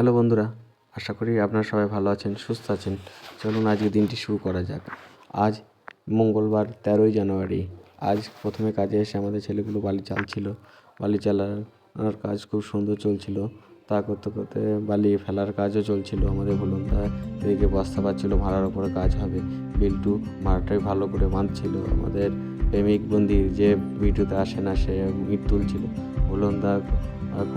Hello বন্ধুরা, আশা করি আপনারা সবাই ভালো আছেন, সুস্থ আছেন। চলুন আজকে দিনটি শুরু করা যাক। আজ মঙ্গলবার তেরোই জানুয়ারি। আজ প্রথমে কাজে এসে আমাদের ছেলেগুলো বালি চালছিল। বালি চালানোর কাজ খুব সুন্দর চলছিল। তা করতে করতে বালি ফেলার কাজও চলছিল। আমাদের ভুলুনদা এদিকে বস্তা পাচ্ছিল ভাড়ার ওপরে কাজ হবে। বিল্টু ভাড়াটাই ভালো করে বাঁধছিল আমাদের প্রেমিক বন্দির যে ভিডিওতে আসে না, সে ইট তুলছিল। ভুলনদা খুব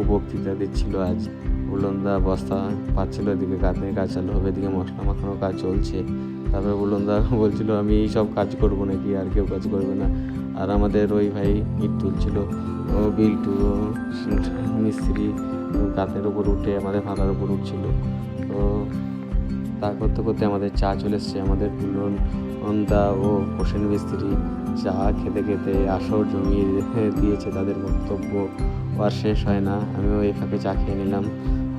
বক্তৃতা দিচ্ছিল আজ। বুলন্দা বস্তা পাচ্ছিল এদিকে কাঁদনে কাজ চালু হবে, এদিকে মশলা মাখানো কাজ চলছে। তারপরে বুলন্দা বলছিল, আমি এই সব কাজ করব নাকি? আর কেউ কাজ করবে না। আর আমাদের ওই ভাই ইট তুলছিল ও বিল্টু, ও মিস্ত্রি কাঁধের উপর উঠে আমাদের ভাড়ার উপর উঠছিল। তো তা করতে করতে আমাদের চা চলে এসছে। আমাদের বুলন্দা ও হোসেন মিস্ত্রি চা খেতে খেতে আসর জমিয়ে দিয়েছে তাদের বক্তব্য। আর শেষ হয় না। আমিও এই ফাঁকে চা খেয়ে নিলাম।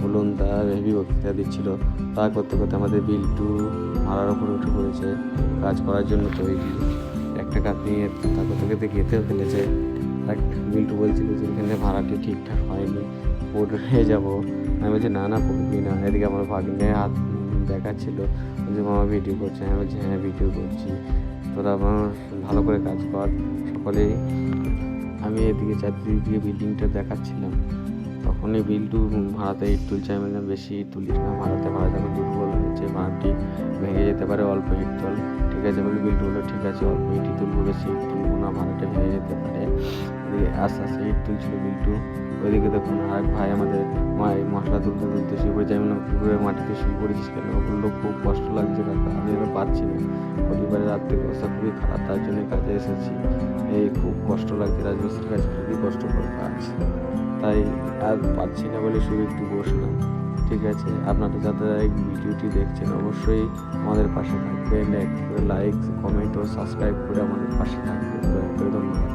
বলুন তার হেভি বক্তৃতা দিচ্ছিল। তা করতে করতে আমাদের বিল্টু মারার ওপর উঠে পড়েছে। কাজ করার জন্য তৈরি একটা কাজ নিয়ে তা করতে করতে গেতেও ফেলেছে। এক বিল্টু বলছিল যে এখানে ভাড়াটি ঠিকঠাক হয়নি। পড়ে যাব। আমি বলছি, না না পড়বি না। এদিকে আমার ভাগ্নে হাত দেখাচ্ছিল। যে মামা ভিডিও করছে। আমি বলছি হ্যাঁ ভিডিও করছি। তোরা আমার ভালো করে কাজ কর। সকলেই আমি এদিকে চারদিক দিয়ে বিল্ডিংটা দেখাচ্ছিলাম। তখন এই বিল্টু ভাড়াতে ইট তুলছে আমি বললাম বেশি ইট তুলিস না, ভাড়াতে ভাড়া যখন দুর্বল হয়েছে ভাড়াটি ভেঙে যেতে পারে অল্প ইট তোল। ঠিক আছে বলে বিল্টু বলল ঠিক আছে, অল্প ইটই তুলবো, বেশি ইট তুলবো না ভাড়াটা ভেঙে যেতে পারে। আস্তে আস্তে ইট তুলছিল বিল্টু ওইদিকে দেখুন আরেক ভাই আমাদের মশলা তুলতে তুলতে শুয়ে পড়েছে আমি কী করে মাটিতে শুয়ে পড়েছিস কেন? বলল খুব কষ্ট লাগছে কাকা আমি এবার পারছি না। পরিবারের আর্থিক অবস্থা খুবই খারাপ, তার জন্য কাজে এসেছি। এই কষ্ট লাগছে, রাজমিস্ত্রির কাজ খুবই কষ্টকর কাজ তাই আর পাচ্ছি না বলে শুধু একটু বসলাম। ঠিক আছে আপনারা যারা এই ভিডিওটি দেখছেন, অবশ্যই আমাদের পাশে থাকবেন। লাইক, কমেন্ট ও সাবস্ক্রাইব করে আমাদের পাশে থাকবেন। ধন্যবাদ।